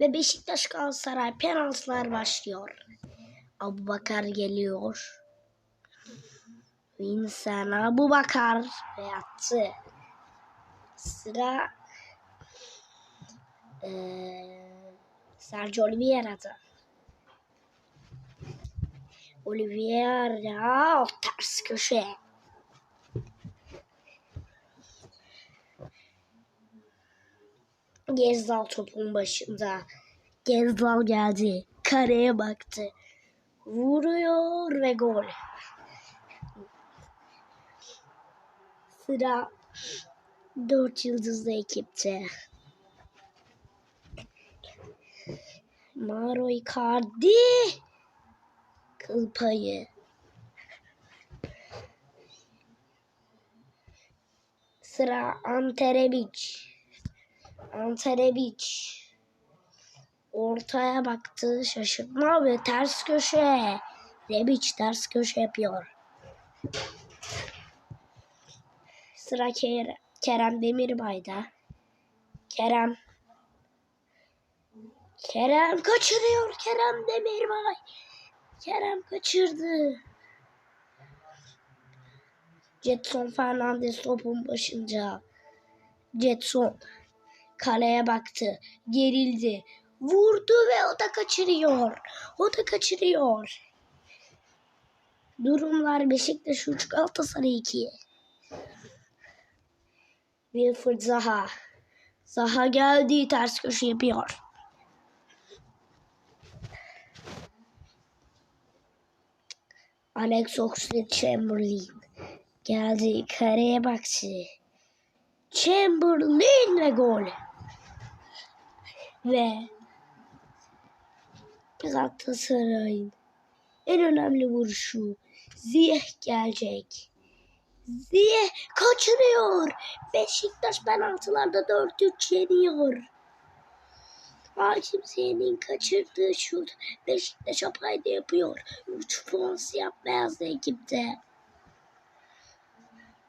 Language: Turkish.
Ve Beşiktaş Galatasaray penaltılar başlıyor. Abu Bakar geliyor. Vincent Abu Bakar ve attı. Sıra eee Sergio Oliveira'da. Oliveira ters köşe. Gezdal topun başında. Gezdal geldi. Kareye baktı. Vuruyor ve gol. Sıra dört yıldızlı ekipte. Mauro Icardi. Kıl payı. Sıra Ante Rebic. Ortaya baktı. Şaşırtma ve ters köşe. Rebic ters köşe yapıyor. Sıra Kerem, Kerem Demirbay'da. Kerem. Kerem kaçırıyor. Kerem Demirbay. Kerem kaçırdı. Jetson Fernandez topun başında. Jetson kaleye baktı. Gerildi. Vurdu ve o da kaçırıyor. O da kaçırıyor. Durumlar Beşiktaş 3 Galatasaray 2. Wilfried Zaha. Zaha geldi ters köşe yapıyor. Alex Oxlade-Chamberlain geldi kareye baktı. Chamberlain ve gol. Ve Galatasaray'ın en önemli vuruşu Ziyeh gelecek. Ziyeh kaçırıyor. Beşiktaş penaltılarda 4-3 yeniyor. Hakim Ziyeh'in kaçırdığı şut Beşiktaş apayda yapıyor. 3 puan siyah beyazlı ekipte.